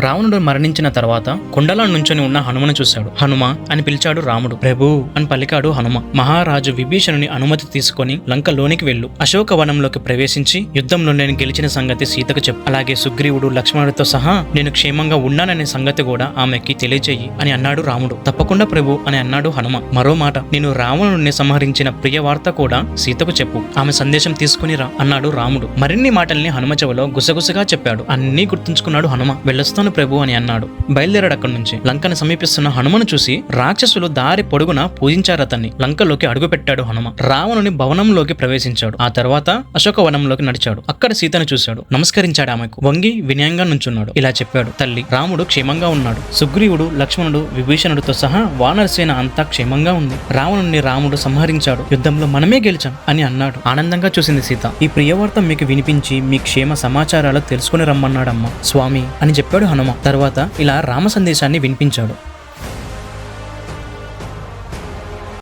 రావణుడు మరణించిన తర్వాత కొండలో నుంచొని ఉన్న హనుమను చూశాడు. హనుమ అని పిలిచాడు రాముడు. ప్రభు! అని పలికాడు హనుమ. మహారాజు విభీషణుని అనుమతి తీసుకొని లంకలోనికి వెళ్ళు. అశోక వనంలోకి ప్రవేశించి యుద్ధంలో నేను గెలిచిన సంగతి సీతకు చెప్పు. అలాగే సుగ్రీవుడు లక్ష్మణుడితో సహా నేను క్షేమంగా ఉన్నాననే సంగతి కూడా ఆమెకి తెలియజేయి అని అన్నాడు రాముడు. తప్పకుండా ప్రభు! అని అన్నాడు హనుమ. మరో మాట నేను రావణుడిని సంహరించిన ప్రియ వార్త కూడా సీతకు చెప్పు. ఆమె సందేశం తీసుకుని రా అన్నాడు రాముడు. మరిన్ని మాటల్ని హనుమ చెవిలో గుసగుసగా చెప్పాడు. అన్నీ గుర్తుంచుకున్నాడు హనుమ. వెళ్ళొస్తాను ప్రభు అని అన్నాడు. బయలుదేరాడు అక్కడి నుంచి. లంకను సమీపిస్తున్న హనుమను చూసి రాక్షసులు దారి పొడుగున పూజించారు అతన్ని లంకలోకి అడుగుపెట్టాడు హనుమ. రావణుని భవనంలోకి ప్రవేశించాడు. ఆ తర్వాత అశోక వనంలోకి నడిచాడు. అక్కడ సీతను చూశాడు. నమస్కరించాడు ఆమెకు. వంగి వినయంగా నుంచున్నాడు. ఇలా చెప్పాడు. తల్లి రాముడు క్షేమంగా ఉన్నాడు. సుగ్రీవుడు లక్ష్మణుడు విభీషణుడితో సహా వానరసేన అంతా క్షేమంగా ఉంది. రావణుని రాముడు సంహరించాడు. యుద్ధంలో మనమే గెలిచాం అని అన్నాడు. ఆనందంగా చూసింది సీత. ఈ ప్రియవార్త మీకు వినిపించి మీ క్షేమ సమాచారాలు తెలుసుకుని రమ్మన్నాడమ్మ. స్వామి అని చెప్పాడు హనుమ. హనుమ తర్వాత ఇలా రామ సందేశాన్ని వినిపించాడు.